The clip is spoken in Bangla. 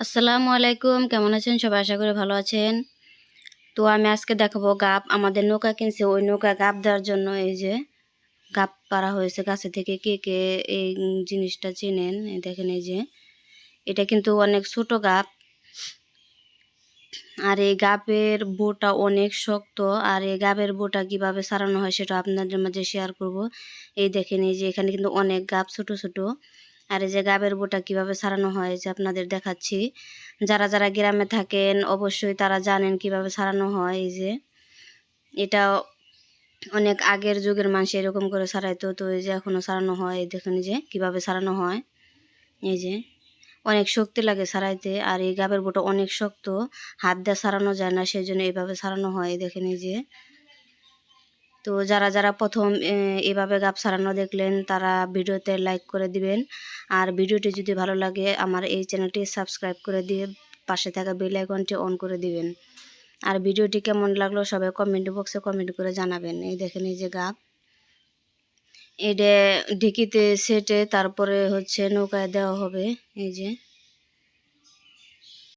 আসসালামু আলাইকুম। কেমন আছেন? সবাই আশা করি ভালো আছেন। তো আমি আজকে দেখাবো গাপ আমাদের নৌকা কিনছে। ওই নৌকা গাপ দেওয়ার জন্য এই যে গাপ পাড়া হয়েছে। গাছে থেকে কে কে এই জিনিসটা চেনেন? দেখেন এই যে। এটা কিন্তু অনেক ছোট গাপ আর এই গাপের বোটা অনেক শক্ত। আর এই গাপের বোটা কীভাবে সারানো হয় সেটা আপনাদের মাঝে শেয়ার করব। এই দেখেন এই যে এখানে কিন্তু অনেক গাপ ছোট ছোট। আর এই যে গাবের বোটা কীভাবে সারানো হয় যে আপনাদের দেখাচ্ছি। যারা যারা গ্রামে থাকেন, অবশ্যই তারা জানেন কীভাবে সারানো হয়, এই যে। এটা অনেক আগের যুগের মানুষ এরকম করে সারাইতো, তো এই যে এখনও সারানো হয়, দেখুন যে কীভাবে সারানো হয়, এই যে। অনেক শক্তি লাগে সারাইতে, আর এই গাবের বোটা অনেক শক্ত, হাত দিয়ে সারানো যায় না সেই জন্য এইভাবে সারানো হয়, দেখেন এই যে। তো যারা যারা প্রথম এভাবে গাপ সারানো দেখলেন, তারা ভিডিওতে লাইক করে দিবেন। আর ভিডিওটি যদি ভালো লাগে, আমার এই চ্যানেলটি সাবস্ক্রাইব করে দিয়ে পাশে থাকা বেল আইকনটি অন করে দিবেন। আর ভিডিওটি কেমন লাগল, সবাই কমেন্ট বক্সে কমেন্ট করে জানাবেন। এই দেখেন এই যে গাপ এটা ঢেকিতে সেটে, তারপরে হচ্ছে নৌকায় দেওয়া হবে, এই যে।